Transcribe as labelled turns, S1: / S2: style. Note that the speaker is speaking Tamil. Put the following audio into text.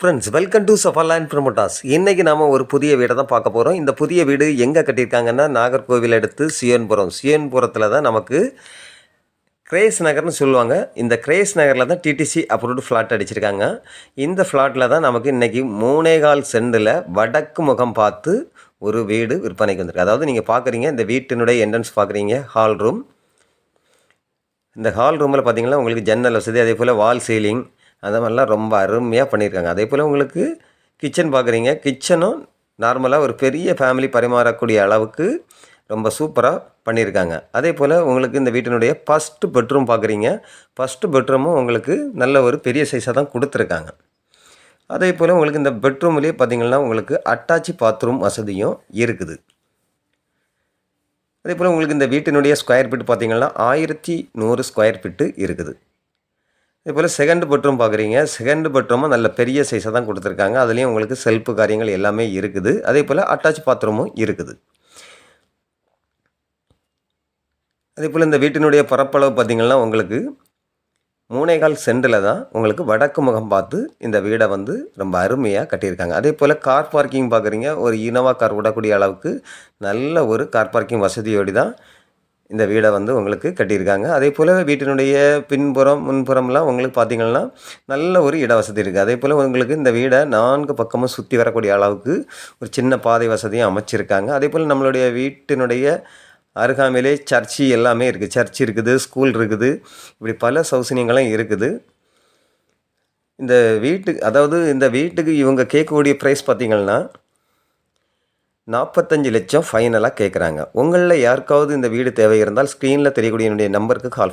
S1: Friends welcome to Safalan promoters இன்றைக்கி நாம் ஒரு புதிய வீடை தான் பார்க்க போகிறோம் இந்த புதிய வீடு எங்கே கட்டியிருக்காங்கன்னா நாகர்கோவில் எடுத்து சியோன்புரம். சியோன்புரத்தில் தான் நமக்கு கிரேஸ் நகர்னு சொல்லுவாங்க. இந்த கிரேஸ் நகரில் தான் டிடிசி அப்ரூவ்டு ஃப்ளாட் அடிச்சிருக்காங்க. இந்த ஃப்ளாட்டில் தான் நமக்கு இன்றைக்கி மூணேகால் சென்டில் வடக்கு முகம் பார்த்து ஒரு வீடு விற்பனைக்கு வந்திருக்கு. அதாவது நீங்கள் பார்க்குறீங்க இந்த வீட்டினுடைய என்ட்ரன்ஸ் பார்க்குறீங்க ஹால் ரூம் இந்த ஹால் ரூமில் பார்த்தீங்கன்னா உங்களுக்கு ஜன்னல் வசதி அதே போல் வால் சீலிங் அந்த மாதிரிலாம் ரொம்ப அருமையாக பண்ணியிருக்காங்க. அதே போல் உங்களுக்கு கிச்சன் பார்க்குறீங்க. கிச்சனும் நார்மலாக ஒரு பெரிய ஃபேமிலி பரிமாறக்கூடிய அளவுக்கு ரொம்ப சூப்பராக பண்ணியிருக்காங்க. அதே போல் உங்களுக்கு இந்த வீட்டினுடைய ஃபஸ்ட்டு பெட்ரூம் பார்க்குறீங்க. ஃபஸ்ட்டு பெட்ரூமும் உங்களுக்கு நல்ல ஒரு பெரிய சைஸாக தான் கொடுத்துருக்காங்க. அதே போல் உங்களுக்கு இந்த பெட்ரூம்லேயே பார்த்தீங்கன்னா உங்களுக்கு அட்டாச்சி பாத்ரூம் வசதியும் இருக்குது. அதே போல் உங்களுக்கு இந்த வீட்டினுடைய ஸ்கொயர் ஃபீட் பார்த்திங்கன்னா ஆயிரத்தி நூறு ஸ்கொயர் ஃபீட்டு இருக்குது. அதே போல் செகண்ட் பெட்ரூம் பார்க்குறீங்க. செகண்ட் பெட்ரூமும் நல்ல பெரிய சைஸாக தான் கொடுத்துருக்காங்க. அதுலேயும் உங்களுக்கு செல்ஃபு காரியங்கள் எல்லாமே இருக்குது. அதே போல் அட்டாச் பாத்ரூமும் இருக்குது. அதே போல் இந்த வீட்டினுடைய பரப்பளவு பார்த்திங்கன்னா உங்களுக்கு மூணேகால் சென்டில் தான் உங்களுக்கு வடக்கு முகம் பார்த்து இந்த வீடை வந்து ரொம்ப அருமையாக கட்டியிருக்காங்க. அதே போல் கார் பார்க்கிங் பார்க்குறீங்க. ஒரு இனோவா கார் விடக்கூடிய அளவுக்கு நல்ல ஒரு கார் பார்க்கிங் வசதியோடு தான் இந்த வீடை வந்து உங்களுக்கு கட்டியிருக்காங்க. அதே போல் வீட்டினுடைய பின்புறம் முன்புறம்லாம் உங்களுக்கு பார்த்திங்கன்னா நல்ல ஒரு இட வசதி இருக்குது அதே போல் உங்களுக்கு இந்த வீடை நான்கு பக்கமும் சுற்றி வரக்கூடிய அளவுக்கு ஒரு சின்ன பாதை வசதியும் அமைச்சிருக்காங்க. அதே போல் நம்மளுடைய வீட்டினுடைய அருகாமையிலே சர்ச்சு எல்லாமே இருக்குது சர்ச் இருக்குது ஸ்கூல் இருக்குது. இப்படி பல சௌசனியங்களும் இருக்குது. இந்த வீட்டுக்கு அதாவது இந்த வீட்டுக்கு இவங்க கேட்கக்கூடிய ப்ரைஸ் பார்த்திங்கன்னா நாற்பத்தஞ்சு லட்சம் ஃபைனலாக கேட்குறாங்க உங்களில் யாருக்காவது இந்த வீடு தேவை இருந்தால் ஸ்க்ரீனில் தெரியக்கூடிய என்னுடைய நம்பருக்கு கால்